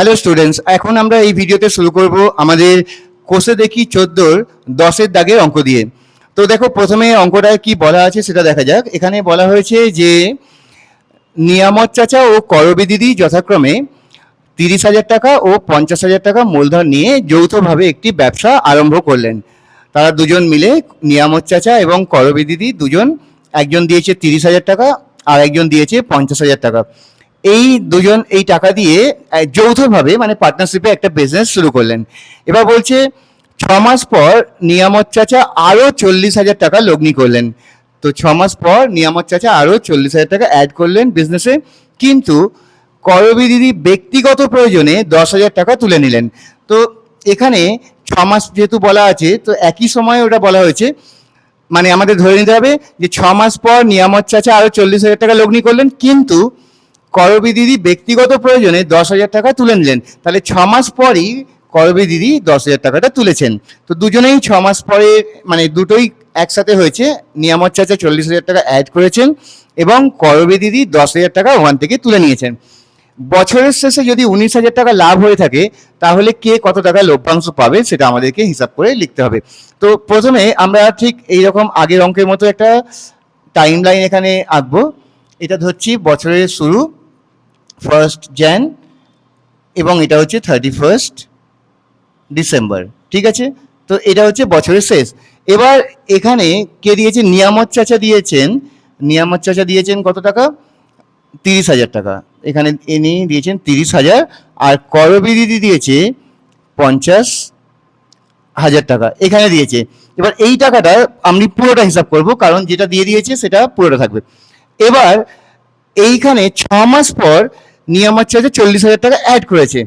Hello students এখন আমরা এই ভিডিওতে শুরু করব আমাদের কোষে দেখি চোদ্দোর দশের দাগের অঙ্ক দিয়ে। তো দেখো, প্রথমে অঙ্কটা কি বলা আছে সেটা দেখা যাক। এখানে বলা হয়েছে যে নিয়ামত চাচা ও করবি দিদি যথাক্রমে তিরিশ হাজার টাকা ও পঞ্চাশ হাজার টাকা মূলধন নিয়ে যৌথভাবে একটি ব্যবসা আরম্ভ করলেন। তারা দুজন মিলে নিয়ামত চাচা এবং করবি দিদি দুজন, একজন দিয়েছে তিরিশ হাজার টাকা আর একজন দিয়েছে পঞ্চাশ হাজার টাকা। এই দুজন এই টাকা দিয়ে যৌথভাবে মানে পার্টনারশিপে একটা বিজনেস শুরু করলেন। এবার বলছে, ছ মাস পর নিয়ামত চাচা আরও চল্লিশ হাজার টাকা লগ্নি করলেন। তো ছ মাস পর নিয়ামত চাচা আরও চল্লিশ হাজার টাকা অ্যাড করলেন বিজনেসে কিন্তু করবি দিদি ব্যক্তিগত প্রয়োজনে দশ হাজার টাকা তুলে নিলেন। তো এখানে ছ মাস যেহেতু বলা আছে, তো একই সময়ে ওটা বলা হয়েছে মানে আমাদের ধরে নিতে হবে যে ছ মাস পর নিয়ামত চাচা আরও চল্লিশ হাজার টাকা লগ্নি করলেন, কিন্তু করবি দিদি ব্যক্তিগত প্রয়োজনে দশ হাজার টাকা তুলে নিলেন। তাহলে ছ মাস পরই করবি দিদি দশ হাজার টাকাটা তুলেছেন। তো দুজনেই ছ মাস পরে মানে দুটোই একসাথে হয়েছে। নিয়ামত চাচা চল্লিশ হাজার টাকা অ্যাড করেছেন এবং করবি দিদি দশ হাজার টাকা ওখান থেকে তুলে নিয়েছেন। বছরের শেষে যদি উনিশ হাজার টাকা লাভ হয়ে থাকে, তাহলে কে কত টাকা লভ্যাংশ পাবে সেটা আমাদেরকে হিসাব করে লিখতে হবে। তো প্রথমে আমরা ঠিক এইরকম আগের অঙ্কের মতো একটা টাইম লাইন এখানে আঁকবো। এটা ধরছি বছরের শুরু। ফার্স্ট জ্যান এবং এটা হচ্ছে থার্টি ফার্স্ট ডিসেম্বর ঠিক আছে? তো এটা হচ্ছে বছরের শেষ। এবার এখানে কে দিয়েছে নিয়ামত চাচা দিয়েছেন। নিয়ামত চাচা দিয়েছেন কত টাকা? তিরিশ হাজার টাকা। এখানে ইনি দিয়েছেন তিরিশ হাজার। আর করবি দিদি দিয়েছে পঞ্চাশ হাজার টাকা। এখানে দিয়েছে। এবার এই টাকাটা আমি পুরোটা হিসাব করব, কারণ যেটা দিয়ে দিয়েছে সেটা পুরোটা থাকবে। এবার এইখানে ছ মাস পর নিয়ামত চার্জে চল্লিশ হাজার টাকা অ্যাড করেছে।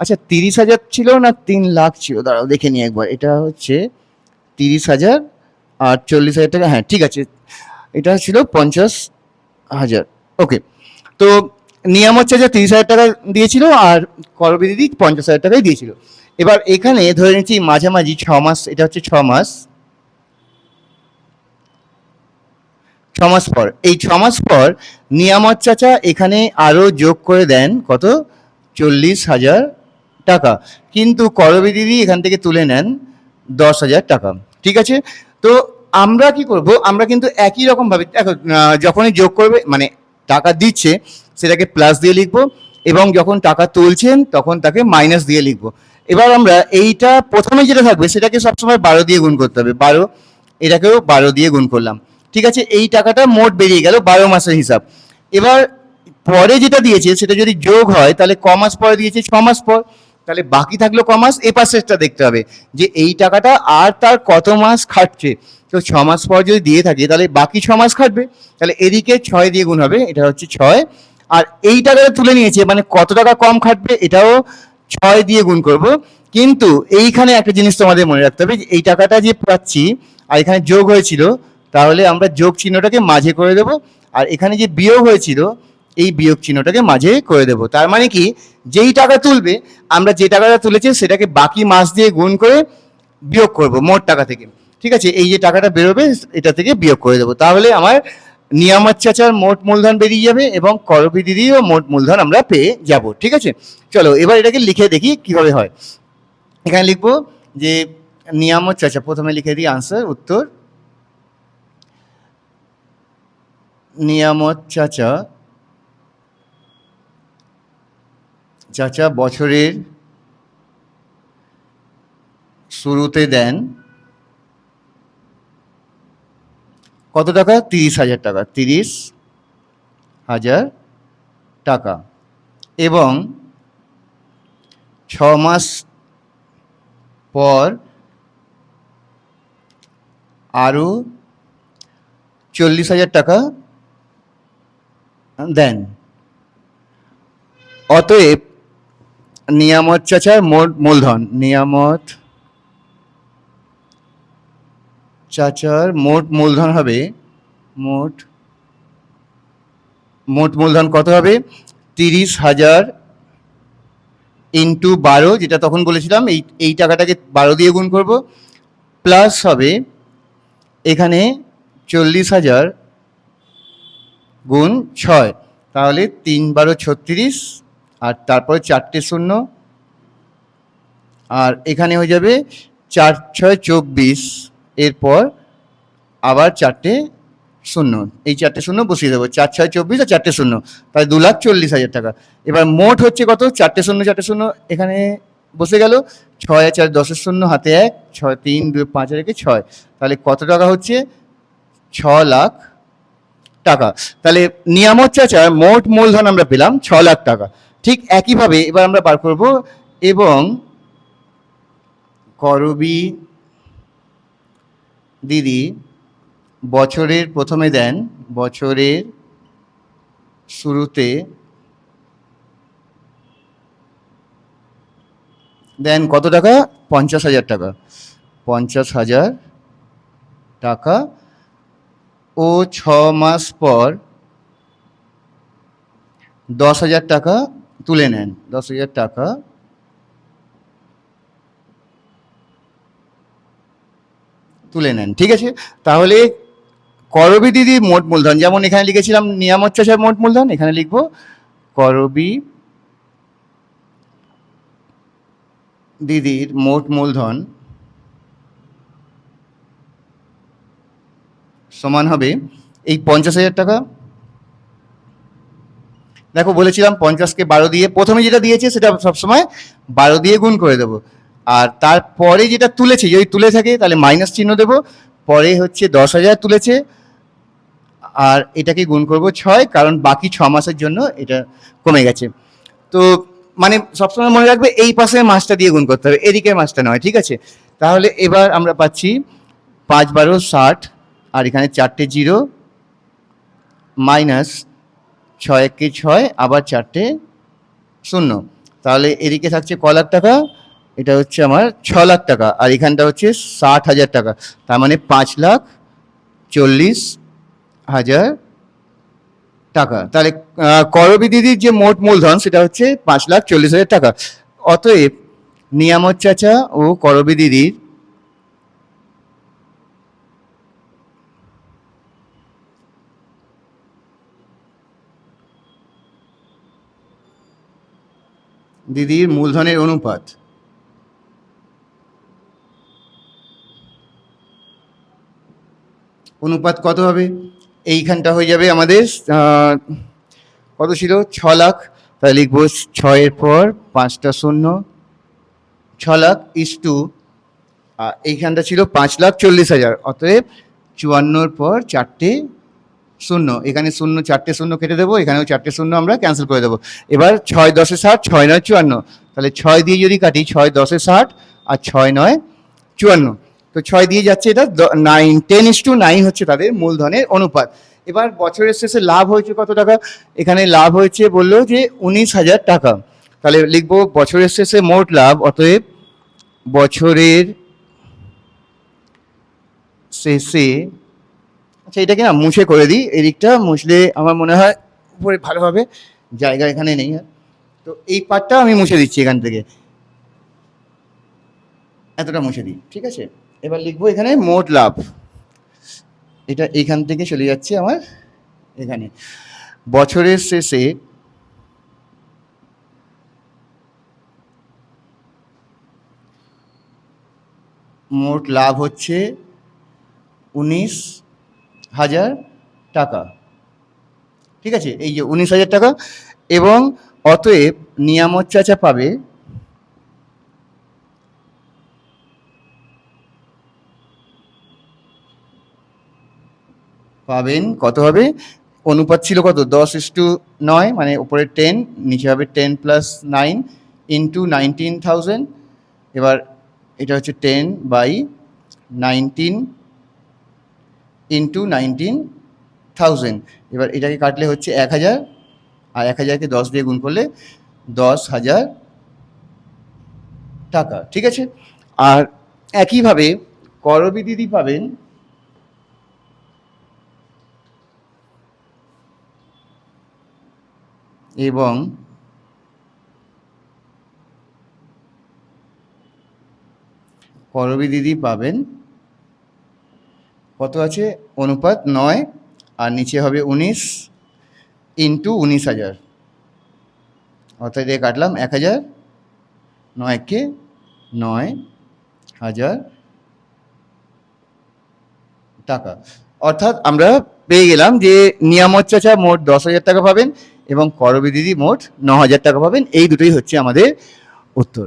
আচ্ছা তিরিশ হাজার ছিল না তিন লাখ ছিল? দাঁড়াও, দেখে নিই একবার। এটা হচ্ছে তিরিশ হাজার আর চল্লিশ হাজার টাকা হ্যাঁ ঠিক আছে। এটা ছিল পঞ্চাশ হাজার। ওকে তো নিয়ামত চার্জে তিরিশ হাজার টাকা দিয়েছিল আর করবি দিদি পঞ্চাশ হাজার টাকাই দিয়েছিল। এবার এখানে ধরে নিচ্ছি মাঝামাঝি ছ মাস, এটা হচ্ছে ছ মাস। ছ মাস পর। এই ছমাস পর নিয়ামত চাচা এখানে আরও যোগ করে দেন কত? চল্লিশ হাজার টাকা। কিন্তু করবি দিদি এখান থেকে তুলে নেন দশ হাজার টাকা। ঠিক আছে? তো আমরা কি করব? আমরা কিন্তু একই রকমভাবে দেখো যখনই যোগ করবে মানে টাকা দিচ্ছে, সেটাকে প্লাস দিয়ে লিখব এবং যখন টাকা তুলছেন, তখন তাকে মাইনাস দিয়ে লিখব। এবার আমরা এইটা প্রথমে যেটা থাকবে, সেটাকে সবসময় বারো দিয়ে গুণ করতে হবে। বারো, এটাকেও বারো দিয়ে গুণ করলাম। ঠিক আছে, এই টাকাটা মোট বেরিয়ে গেল বারো মাসের হিসাব। এবার পরে যেটা দিয়েছে, সেটা যদি যোগ হয়, তাহলে ক মাস পরে দিয়েছে? ছ মাস পর। তাহলে বাকি থাকল ক মাস? এ পাশেরটা দেখতে হবে, যে এই টাকাটা আর তার কত মাস খাটছে? তো ছ মাস পর যদি দিয়ে থাকে, তাহলে বাকি ছ মাস খাটবে। তাহলে এদিকে ছয় দিয়ে গুণ হবে, এটা হচ্ছে ছয়। আর এই টাকাটা তুলে নিয়েছে মানে কত টাকা কম খাটবে, এটাও ছয় দিয়ে গুণ করব। কিন্তু এইখানে একটা জিনিস তোমাদের মনে রাখতে হবে, যে এই টাকাটা যে পাচ্ছি, আর এখানে যোগ হয়েছিল তাহলে আমরা যোগ চিহ্নটাকে মাঝে করে দেব। আর এখানে যে বিয়োগ হয়েছিল, এই বিয়োগ চিহ্নটাকে মাঝে করে দেব। তার মানে কি? যেই টাকা তুলবে, আমরা যে টাকাটা তুলেছি সেটাকে বাকি মাস দিয়ে গুণ করে বিয়োগ করব, মোট টাকা থেকে। ঠিক আছে? এই যে টাকাটা বেরোবে, এটা থেকে বিয়োগ করে দেবো। তাহলে আমার নিয়ামত চাচার মোট মূলধন বেরিয়ে যাবে এবং করবি দিদিও মোট মূলধন আমরা পেয়ে যাব। ঠিক আছে? চলো, এবার এটাকে লিখে দেখি কীভাবে হয়। এখানে লিখব যে নিয়ামত চাচা প্রথমে লিখে দিই আনসার উত্তর। নিয়ামত চাচা। চাচা বছরের শুরুতে দেন কত টাকা? তিরিশ হাজার টাকা, তিরিশ হাজার টাকা। এবং ছ মাস পর আরও চল্লিশ হাজার টাকা দেন অতএব নিয়ামত চাচার মূলধন, নিয়ামত চাচার মোট মূলধন হবে, মোট মোট মূলধন কত হবে? তিরিশ হাজার ইন্টু বারো, যেটা তখন বলেছিলাম, এই এই টাকাটাকে বারো দিয়ে গুণ করব, প্লাস হবে এখানে চল্লিশ হাজার গুণ ছয়। তাহলে তিন বারো ছত্রিশ, আর তারপরে চারটে শূন্য। আর এখানে হয়ে যাবে চার ছয় চব্বিশ, এরপর আবার চারটে শূন্য। এই চারটে শূন্য বসিয়ে দেবো। চার ছয় চব্বিশ আর চারটে শূন্য। তাহলে দু লাখ চল্লিশ হাজার টাকা। এবার মোট হচ্ছে কত? চারটে শূন্য চারটে শূন্য। এখানে বসে গেল। ছয় চার দশের শূন্য, হাতে এক। ছয়, তিন, দুই, পাঁচ রেখে ছয়। তাহলে কত টাকা হচ্ছে? ছ লাখ টাকা। তাহলে নিয়ামত চাচার মোট মূলধন আমরা পেলাম ছ লাখ টাকা। ঠিক একইভাবে এবার আমরা বার করব এবং করবি দিদি বছরের প্রথমে দেন, বছরের শুরুতে দেন কত টাকা? পঞ্চাশ হাজার টাকা। পঞ্চাশ হাজার টাকা ও ছ মাস পর দশ হাজার টাকা তুলে নেন, দশ হাজার টাকা। তুলে নেন, ঠিক আছে? তাহলে করবি দিদির মোট মূলধন, যেমন এখানে লিখেছিলাম নিয়ামত চাষের মোট মূলধন, এখানে লিখব করবি দিদির মোট মূলধন সমান হবে এই পঞ্চাশ হাজার টাকা। দেখো বলেছিলাম পঞ্চাশকে বারো দিয়ে, প্রথমে যেটা দিয়েছে সেটা সবসময় বারো দিয়ে গুণ করে দেবো। আর তারপরে যেটা তুলেছে, যদি তুলে থাকে তাহলে মাইনাস চিহ্ন দেবো। পরে হচ্ছে দশ হাজার তুলেছে। আর এটাকে গুণ করব ছয়, কারণ বাকি ছ মাসের জন্য এটা কমে গেছে। তো মানে সবসময় মনে রাখবে এই পাশে মাসটা দিয়ে গুণ করতে হবে এদিকের মাসটা নয়, ঠিক আছে? তাহলে এবার আমরা পাচ্ছি পাঁচ বারো ষাট। আর এখানে চারটে জিরো, মাইনাস ছয় একে ছয়, আবার চারটে শূন্য। তাহলে এদিকে থাকছে ক লাখ টাকা, এটা হচ্ছে আমার ছ লাখ টাকা, আর এখানটা হচ্ছে ষাট হাজার টাকা। তার মানে পাঁচ লাখ চল্লিশ হাজার টাকা। তাহলে করবি দিদির যে মোট মূলধন, সেটা হচ্ছে পাঁচ লাখ চল্লিশ হাজার টাকা। অতএব, নিয়ামত চাচা ও করবি দিদির দিদির মূলধনের অনুপাত। অনুপাত কত হবে? এইখানটা হয়ে যাবে আমাদের কত ছিল? ছ লাখ। তাহলে লিখব ছয়ের পর পাঁচটা শূন্য। ছ লাখ ইস টু এইখানটা ছিল পাঁচ লাখ চল্লিশ হাজার। অতএব চুয়ান্নর পর চারটে শূন্য। এখানে শূন্য, চারটে শূন্য কেটে দেবো, এখানেও চারটে শূন্য আমরা ক্যান্সেল করে দেবো। এবার ছয় দশে ষাট, ছয় নয় চুয়ান্ন। তাহলে ছয় দিয়ে যদি কাটি, ছয় দশে ষাট আর ছয় নয় চুয়ান্ন। তো ছয় দিয়ে যাচ্ছে এটা nine ten is to nine হচ্ছে তাদের মূলধনের অনুপাত। এবার বছরের শেষে লাভ হয়েছে কত টাকা? এখানে লাভ হয়েছে বলল যে উনিশ হাজার টাকা। তাহলে লিখব বছরের শেষে মোট লাভ, অতএব বছরের শেষে আচ্ছা এটাকে না মুছে করে দিই। এদিকটা মুছলে আমার মনে হয় উপরে ভালো হবে জায়গা এখানে নেই আর। তো এই পার্টটা আমি মুছে দিচ্ছি এখান থেকে। এতটা মুছে দিই, ঠিক আছে? এবার লিখব এখানে মোট লাভ। এটা এখান থেকে চলে যাচ্ছে আমার এখানে। বছরের শেষে মোট লাভ হচ্ছে উনিশ হাজার টাকা। ঠিক আছে? এই যে উনিশ হাজার টাকা এবং অতএব নিয়ামত চাচা পাবে, পাবেন কত হবে? অনুপাত ছিল কত? দশ ইস টু নয় মানে উপরে টেন নিচে হবে ten plus nine into nineteen thousand এবার এটা হচ্ছে ten by nineteen into nineteen thousand এবার এটাকে কাটলে হচ্ছে এক হাজার, আর এক হাজারকে দশ দিয়ে গুণ করলে দশ হাজার টাকা, ঠিক আছে? আর একইভাবে করবি দিদি পাবেন এবং করবি দিদি পাবেন কত আছে? অনুপাত নয়, আর নিচে হবে উনিশ ইন্টু উনিশ হাজার। অর্থাৎ দিয়ে কাটলাম এক হাজার নয়কে নয় হাজার টাকা। অর্থাৎ আমরা পেয়ে গেলাম যে নিয়ামত চাচা মোট দশ হাজার টাকা পাবেন এবং করবি দিদি মোট ন হাজার টাকা পাবেন। এই দুটোই হচ্ছে আমাদের উত্তর।